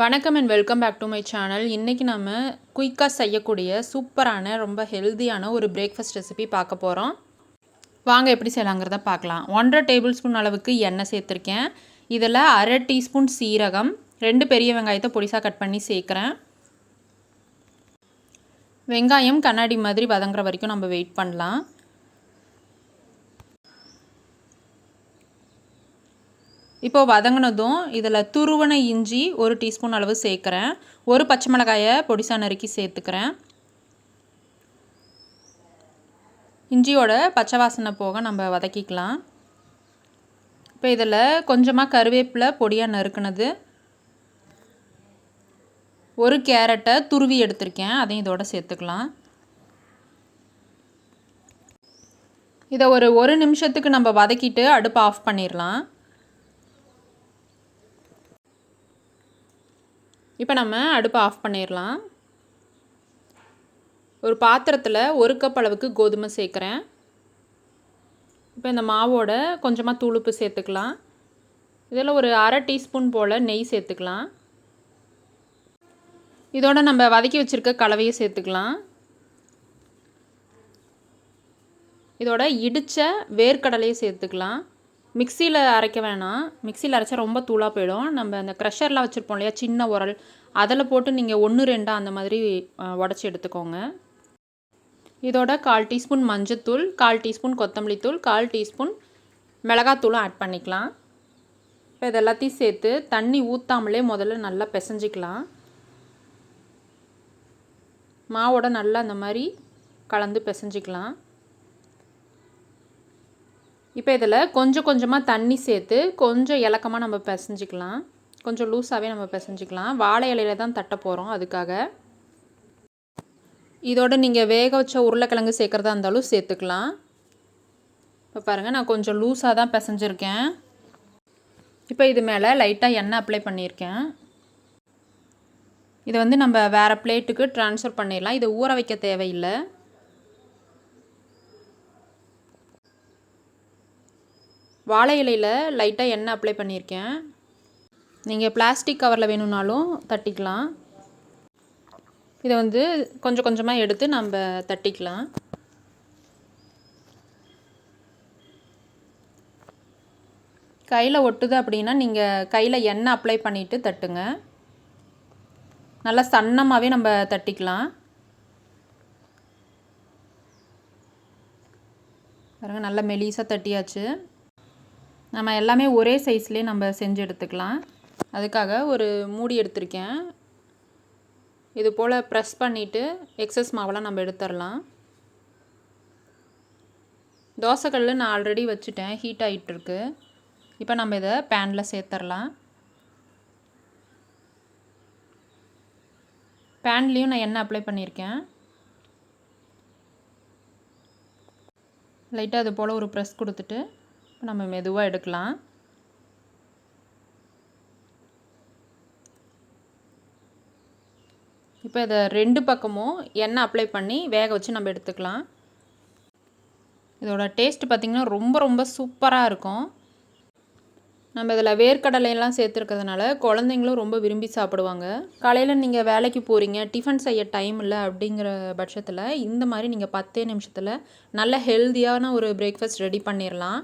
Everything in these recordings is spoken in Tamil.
வணக்கம் and welcome back to my channel இன்றைக்கி நம்ம குயிக்காக செய்யக்கூடிய சூப்பரான ரொம்ப ஹெல்த்தியான ஒரு பிரேக்ஃபாஸ்ட் ரெசிபி பார்க்க போகிறோம் வாங்க எப்படி செய்யலாங்கிறத பார்க்கலாம். ஒன்றரை டேபிள் ஸ்பூன் அளவுக்கு எண்ணெய் சேர்த்துருக்கேன். இதில் அரை டீஸ்பூன் சீரகம் ரெண்டு பெரிய வெங்காயத்தை பொடிசாக கட் பண்ணி சேர்க்குறேன். வெங்காயம் கண்ணாடி மாதிரி வதங்குற வரைக்கும் நம்ம வெயிட் பண்ணலாம். இப்போது வதங்கினதும் இதில் துருவன இஞ்சி ஒரு டீஸ்பூன் அளவு சேர்க்குறேன். ஒரு பச்சை மிளகாயை பொடிசாக நறுக்கி சேர்த்துக்கிறேன். இஞ்சியோட பச்சை வாசனை போக நம்ம வதக்கிக்கலாம். இப்போ இதில் கொஞ்சமாக கருவேப்பிலை பொடியாக நறுக்கினது. ஒரு கேரட்டை துருவி எடுத்திருக்கேன். அதையும் இதோட சேர்த்துக்கலாம். இதை ஒரு ஒரு நிமிஷத்துக்கு நம்ம வதக்கிட்டு அடுப்பை ஆஃப் பண்ணிடலாம். இப்போ நம்ம அடுப்பை ஆஃப் பண்ணிடலாம். ஒரு பாத்திரத்தில் ஒரு கப் அளவுக்கு கோதுமை சேர்க்குறேன். இப்போ இந்த மாவோட கொஞ்சமாக தூளுப்பு சேர்த்துக்கலாம். இதில் ஒரு அரை டீஸ்பூன் போல் நெய் சேர்த்துக்கலாம். இதோட நம்ம வதக்கி வச்சுருக்க கலவையை சேர்த்துக்கலாம். இதோட இடித்த வேர்க்கடலையை சேர்த்துக்கலாம். மிக்சியில் அரைக்க வேணாம். மிக்சியில் அரைச்சா ரொம்ப தூளாக போயிடும். நம்ம அந்த க்ரெஷர்லாம் வச்சுருப்போம் இல்லையா? சின்ன உரல். அதில் போட்டு நீங்கள் ஒன்று ரெண்டாக அந்த மாதிரி உடச்சி எடுத்துக்கோங்க. இதோட கால் டீஸ்பூன் மஞ்சத்தூள் கால் டீஸ்பூன் கொத்தமல்லி தூள் கால் டீஸ்பூன் மிளகாத்தூளும் ஆட் பண்ணிக்கலாம். இப்போ இது எல்லாத்தையும் சேர்த்து தண்ணி ஊற்றாமலே முதல்ல நல்லா பிசைஞ்சிக்கலாம். மாவோட நல்லா அந்த மாதிரி கலந்து பிசைஞ்சிக்கலாம். இப்போ இதில் கொஞ்சம் கொஞ்சமாக தண்ணி சேர்த்து கொஞ்சம் இலக்கமாக நம்ம பிசைஞ்சிக்கலாம். கொஞ்சம் லூஸாகவே நம்ம பிசைஞ்சிக்கலாம். வாழை இலையில தான் தட்ட போகிறோம் அதுக்காக. இதோட நீங்கள் வேக வச்ச உருளைக்கிழங்கு சேர்க்குறதா இருந்தாலும் சேர்த்துக்கலாம். இப்போ பாருங்கள் நான் கொஞ்சம் லூஸாக தான் பிசைஞ்சிருக்கேன். இப்போ இது மேலே லைட்டாக எண்ணெய் அப்ளை பண்ணியிருக்கேன். இதை வந்து நம்ம வேறு பிளேட்டுக்கு ட்ரான்ஸ்ஃபர் பண்ணிடலாம். இதை ஊற வைக்க தேவையில்லை. வாழை இலையில் லைட்டாக எண்ணெய் அப்ளை பண்ணியிருக்கேன். நீங்கள் பிளாஸ்டிக் கவரில் வேணும்னாலும் தட்டிக்கலாம். இதை வந்து கொஞ்சம் கொஞ்சமாக எடுத்து நம்ம தட்டிக்கலாம். கையில் ஒட்டுது அப்படின்னா நீங்கள் கையில் எண்ணெய் அப்ளை பண்ணிவிட்டு தட்டுங்க. நல்லா சன்னமாகவே நம்ம தட்டிக்கலாம். பாருங்கள் நல்லா மெலிசாக தட்டியாச்சு. நம்ம எல்லாமே ஒரே சைஸ்லேயே நம்ம செஞ்சு எடுத்துக்கலாம். அதுக்காக ஒரு மூடி எடுத்திருக்கேன். இது போல் ப்ரெஸ் பண்ணிவிட்டு எக்ஸஸ் மாவெல்லாம் நம்ம எடுத்துடலாம். தோசைக்கல் நான் ஆல்ரெடி வச்சுட்டேன். ஹீட் ஆகிட்டுருக்கு இப்போ நம்ம இதை பேனில் சேர்த்துடலாம். பேன்லேயும் நான் எண்ணெய் அப்ளை பண்ணியிருக்கேன். லைட்டாக அது போல் ஒரு ப்ரெஸ் கொடுத்துட்டு நம்ம மெதுவாக எடுக்கலாம். இப்போ இதை ரெண்டு பக்கமும் எண்ணெய் அப்ளை பண்ணி வேக வச்சு நம்ம எடுத்துக்கலாம். இதோட டேஸ்ட் பார்த்திங்கன்னா ரொம்ப ரொம்ப சூப்பராக இருக்கும். நம்ம இதில் வேர்க்கடலையெல்லாம் சேர்த்துருக்கிறதுனால குழந்தைங்களும் ரொம்ப விரும்பி சாப்பிடுவாங்க. காலையில் நீங்கள் வேலைக்கு போகிறீங்க டிஃபன் செய்ய டைம் இல்லை அப்படிங்கிற பட்சத்தில் இந்த மாதிரி நீங்கள் பத்தே நிமிஷத்தில் நல்ல ஹெல்த்தியான ஒரு பிரேக்ஃபாஸ்ட் ரெடி பண்ணிடலாம்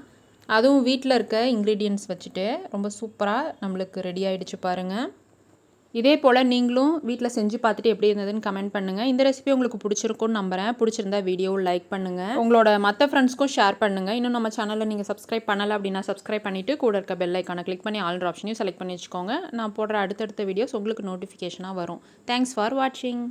அதுவும் வீட்டில் இருக்க இன்க்ரீடியன்ஸ் வச்சுட்டு ரொம்ப சூப்பராக நம்மளுக்கு ரெடி ஆகிடுச்சு பாருங்கள் இதே போல் நீங்களும் வீட்டில் செஞ்சு பார்த்துட்டு எப்படி இருந்ததுன்னு கமெண்ட் பண்ணுங்கள் இந்த ரெசிபி உங்களுக்கு பிடிச்சிருக்கும்னு நம்புகிறேன் பிடிச்சிருந்தா வீடியோ லைக் பண்ணுங்கள் உங்களோட மற்ற ஃப்ரெண்ட்ஸ்க்கும் ஷேர் பண்ணுங்கள் இன்னும் நம்ம சேனலில் நீங்கள் சப்ஸ்கிரைப் பண்ணலை அப்படின்னா சப்ஸ்கிரைப் பண்ணிவிட்டு கூட இருக்க பெல் ஐக்கானை கிளிக் பண்ணி ஆல்ரு ஆப்ஷனையும் செலக்ட் பண்ணி வச்சுக்கோங்க. நான் போடுற அடுத்தடுத்த வீடியோஸ் உங்களுக்கு நோட்டிஃபிகேஷனாக வரும். தேங்க்ஸ் ஃபார் வாட்சிங்